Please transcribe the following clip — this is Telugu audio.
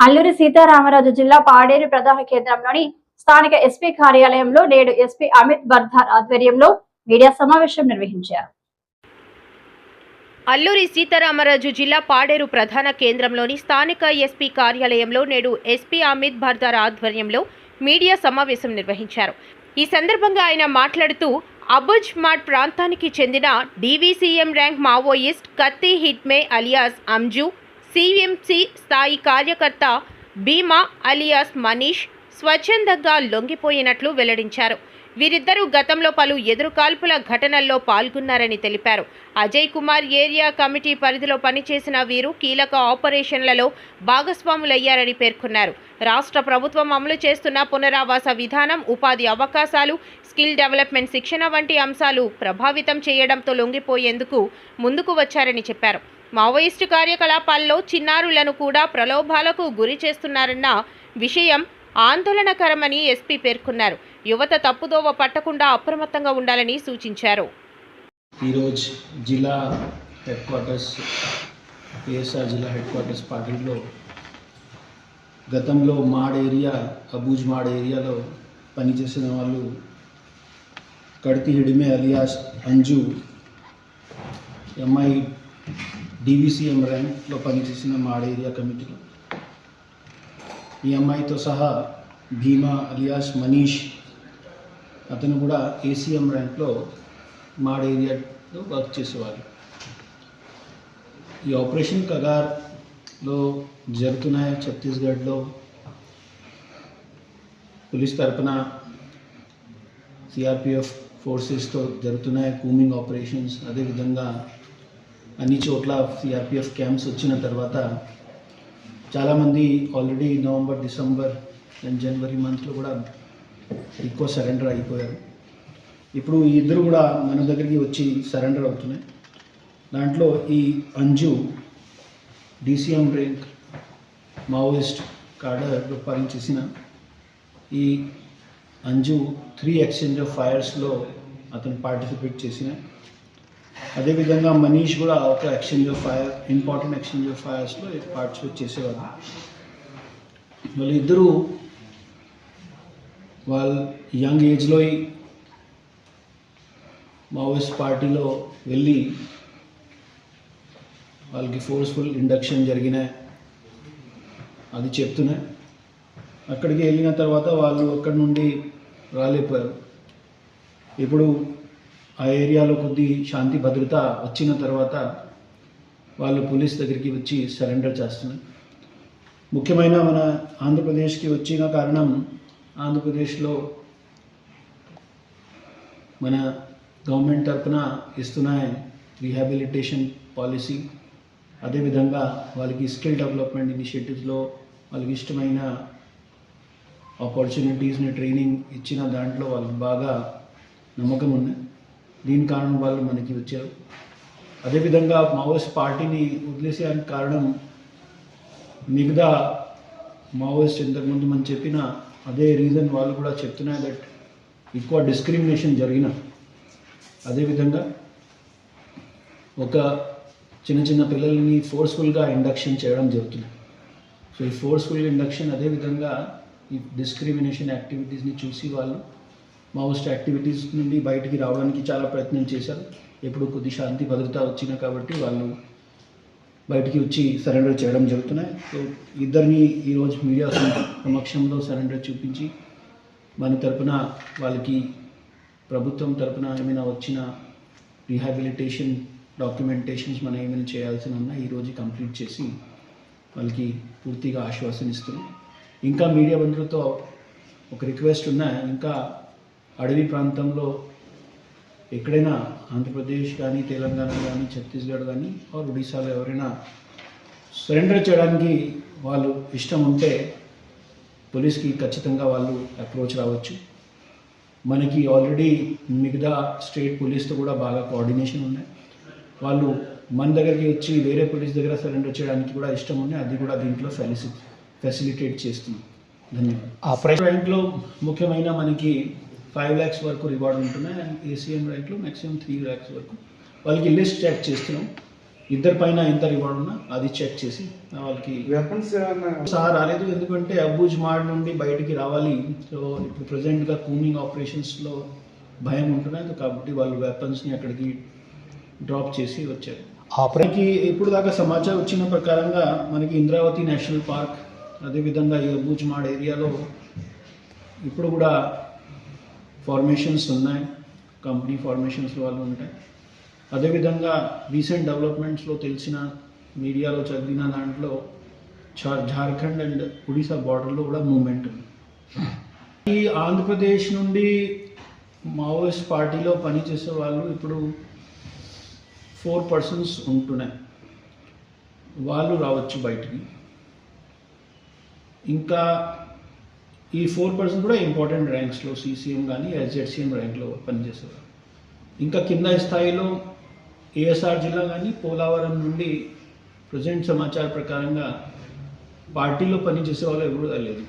అల్లూరి సీతారామరాజు జిల్లా పాడేరు ప్రధాన కేంద్రంలోని స్థానిక ఎస్పీ కార్యాలయంలో నేడు ఎస్పీ అమిత్ బర్ధార్ ఆధ్వర్యంలో మీడియా సమావేశం నిర్వహించారు. అల్లూరి సీతారామరాజు జిల్లా పాడేరు ప్రధాన కేంద్రంలోని స్థానిక ఎస్పీ కార్యాలయంలో నేడు ఎస్పీ అమిత్ భర్దార్ ఆధ్వర్యంలో మీడియా సమావేశం నిర్వహించారు. ఈ సందర్భంగా ఆయన మాట్లాడుతూ అబుజ్ మాట్ ప్రాంతానికి చెందిన డీవీసీఎం ర్యాంక్ మావోయిస్ట్ కత్తి హిట్మే అలియాస్ అంజు సిఎంసి స్థాయి కార్యకర్త భీమా అలియాస్ మనీష్ స్వచ్ఛందంగా లొంగిపోయినట్లు వెల్లడించారు. వీరిద్దరూ గతంలో పలు ఎదురుకాల్పుల ఘటనల్లో పాల్గొన్నారని తెలిపారు. అజయ్ కుమార్ ఏరియా కమిటీ పరిధిలో పనిచేసిన వీరు కీలక ఆపరేషన్లలో భాగస్వాములయ్యారని పేర్కొన్నారు. రాష్ట్ర ప్రభుత్వం అమలు చేస్తున్న పునరావాస విధానం ఉపాధి అవకాశాలు స్కిల్ డెవలప్మెంట్ శిక్షణ వంటి అంశాలు ప్రభావితం చేయడంతో లొంగిపోయేందుకు ముందుకు వచ్చారని చెప్పారు. మావోయిస్టు కార్యకలాపాల్లో చిన్నారులను కూడా ప్రలోభాలకు గురి చేస్తున్నారన్న విషయం ఆందోళనకరమని ఎస్పీ పేర్కొన్నారు. యువత తప్పుదోవ పట్టకుండా అప్రమత్తంగా ఉండాలని సూచించారు. ఈరోజు జిల్లా హెడ్ క్వార్టర్స్ పిఎస్ఆర్ జిల్లా హెడ్ క్వార్టర్స్ పార్టీలో గతంలో మాడ్ ఏరియా అబూజ్ మాడ్ ఏరియాలో పనిచేసిన వాళ్ళు Kaditi Hidime alias Anju MI DVCM ర్యాంక్లో పనిచేసిన మాడ్ ఏరియా కమిటీలో. ఈ అమ్మాయితో సహా భీమా అలియాస్ మనీష్ అతను కూడా ఏసీఎం ర్యాంక్లో మాడ్ ఏరియాలో వర్క్ చేసేవారు. ఈ ఆపరేషన్ కగార్లో జరుగుతున్నాయి? ఛత్తీస్గఢ్లో. పోలీస్ తరపున సిఆర్పిఎఫ్ ఫోర్సెస్తో జరుగుతున్నాయి? Combing operations. అదేవిధంగా అన్ని చోట్ల సిఆర్పిఎఫ్ క్యాంప్స్ వచ్చిన తర్వాత చాలామంది already November December and January మంత్లో కూడా ఎక్కువ సరెండర్ అయిపోయారు. ఇప్పుడు ఈ ఇద్దరు కూడా మన దగ్గరికి వచ్చి సరెండర్ అవుతున్నాయి. దాంట్లో ఈ అంజు డీసీఎం ర్యాంక్ మావోయిస్ట్ కాడర్లో చేసిన ఈ అంజు త్రీ ఎక్స్చేంజ్ ఆఫ్ ఫైర్స్లో అతను పార్టిసిపేట్ చేసిన. అదేవిధంగా మనీష్ కూడా ఒక exchange of fire important exchange of ఫైర్స్లో participate చేసేవారు వాళ్ళిద్దరూ వాళ్ళ యంగ్ ఏజ్లో మావోయిస్ట్ పార్టీలో వెళ్ళి వాళ్ళకి ఫోర్స్ఫుల్ ఇండక్షన్ జరిగినాయి అది చెప్తున్నాయి అక్కడికి వెళ్ళిన తర్వాత వాళ్ళు అక్కడి నుండి రాలేపోయారు ఇప్పుడు ఆ ఏరియాలో కొద్ది శాంతి భద్రత వచ్చిన తర్వాత వాళ్ళు పోలీస్ దగ్గరికి వచ్చి సరెండర్ చేస్తున్నారు. ముఖ్యమైన మన ఆంధ్రప్రదేశ్కి వచ్చిన కారణం ఆంధ్రప్రదేశ్లో మన గవర్నమెంట్ తరఫున ఇస్తున్న రీహాబిలిటేషన్ పాలసీ అదేవిధంగా వాళ్ళకి స్కిల్ డెవలప్మెంట్ ఇనిషియేటివ్స్లో వాళ్ళకి ఇష్టమైన ఆపర్చునిటీస్ని ట్రైనింగ్ ఇచ్చిన దాంట్లో వాళ్ళకి బాగా నమ్మకం ఉన్నాయి దీని కారణం వాళ్ళు మనకి వచ్చారు. అదేవిధంగా మావోయిస్ట్ పార్టీని వదిలేసేయడానికి కారణం మిగతా మావోయిస్ట్ ఇంతకుముందు మనం చెప్పిన అదే రీజన్ వాళ్ళు కూడా చెప్తున్నారు దట్ ఎక్కువ డిస్క్రిమినేషన్ జరిగిన. అదేవిధంగా ఒక చిన్న చిన్న పిల్లల్ని ఫోర్స్ఫుల్గా ఇండక్షన్ చేయడం జరుగుతుంది. సో ఈ ఫోర్స్ఫుల్ ఇండక్షన్ అదేవిధంగా ఈ డిస్క్రిమినేషన్ యాక్టివిటీస్ని చూసి వాళ్ళు మావోస్ట్ యాక్టివిటీస్ నుండి బయటికి రావడానికి చాలా ప్రయత్నం చేశారు. ఎప్పుడు కొద్ది శాంతి భద్రత వచ్చిన కాబట్టి వాళ్ళు బయటికి వచ్చి సరెండర్ చేయడం జరుగుతున్నాయి. సో ఇద్దరిని ఈరోజు మీడియా సమక్షంలో సరెండర్ చూపించి మన తరపున వాళ్ళకి ప్రభుత్వం తరపున ఏమైనా వచ్చిన రీహాబిలిటేషన్ డాక్యుమెంటేషన్స్ మనం ఏమైనా చేయాల్సి ఉన్నా ఈరోజు కంప్లీట్ చేసి వాళ్ళకి పూర్తిగా ఆశ్వాసన ఇస్తున్నాం ఇంకా మీడియా బంధువులతో ఒక రిక్వెస్ట్ ఉన్నా ఇంకా అడవి ప్రాంతంలో ఎక్కడైనా ఆంధ్రప్రదేశ్ కానీ తెలంగాణ కానీ ఛత్తీస్గఢ్ కానీ ఆర్ ఒడిశాలో ఎవరైనా సరెండర్ చేయడానికి వాళ్ళు ఇష్టం ఉంటే పోలీస్కి ఖచ్చితంగా వాళ్ళు అప్రోచ్ రావచ్చు. మనకి ఆల్రెడీ మిగతా స్టేట్ పోలీస్తో కూడా బాగా కోఆర్డినేషన్ ఉన్నాయి. వాళ్ళు మన దగ్గరికి వచ్చి వేరే పోలీస్ దగ్గర సరెండర్ చేయడానికి కూడా ఇష్టం ఉంది అది కూడా దీంట్లో ఫెలిసి ఫెసిలిటేట్ చేస్తున్నాం ధన్యవాదాలు. ఆపరేషన్ ర్యాంక్లో ముఖ్యమైన మనకి ఫైవ్ ల్యాక్స్ వరకు రివార్డ్ ఉంటున్నాయి. అండ్ ఏసీఎం ర్యాంక్లో మ్యాక్సిమం త్రీ ల్యాక్స్ వరకు. వాళ్ళకి లిస్ట్ చెక్ చేస్తున్నాం. ఇద్దరి పైన ఎంత రివార్డ్ ఉన్నా అది చెక్ చేసి వాళ్ళకి వెపన్స్ ఏమన్నా? సార్ రాలేదు. ఎందుకంటే అబూజ్ మాడ్ నుండి బయటికి రావాలి. సో ఇప్పుడు ప్రజెంట్గా కూమింగ్ ఆపరేషన్స్లో భయం ఉంటున్నది కాబట్టి వాళ్ళు వెపన్స్ని అక్కడికి డ్రాప్ చేసి వచ్చారు. ఆపరేకి ఇప్పుడు దాకా సమాచారం వచ్చిన ప్రకారంగా మనకి ఇంద్రావతి నేషనల్ పార్క్ అదేవిధంగా ఈ అబూజ్ మాడ్ ఏరియాలో ఇప్పుడు కూడా ఫార్మేషన్స్ ఉన్నాయి కంపెనీ ఫార్మేషన్స్ వాళ్ళు ఉంటాయి. అదేవిధంగా రీసెంట్ డెవలప్మెంట్స్లో తెలిసిన మీడియాలో చదివిన దాంట్లో ఝా- జార్ఖండ్ అండ్ ఒడిశా బార్డర్లో కూడా మూమెంట్ ఉంది. ఈ ఆంధ్రప్రదేశ్ నుండి మావోయిస్ట్ పార్టీలో పనిచేసే వాళ్ళు ఇప్పుడు ఫోర్ పర్సన్స్ ఉంటున్నాయి. వాళ్ళు రావచ్చు బయటికి. ఇంకా ఈ ఫోర్ పర్సన్ కూడా ఇంపార్టెంట్ ర్యాంక్స్లో సీసీఎం కానీ ఎస్జెడ్సీఎం ర్యాంక్లో పనిచేసేవారు. ఇంకా కింద స్థాయిలో ఏఎస్ఆర్ జిల్లా కానీ పోలవరం నుండి ప్రజెంట్ సమాచార ప్రకారంగా పార్టీలో పనిచేసే వాళ్ళు ఎవరు లేదు.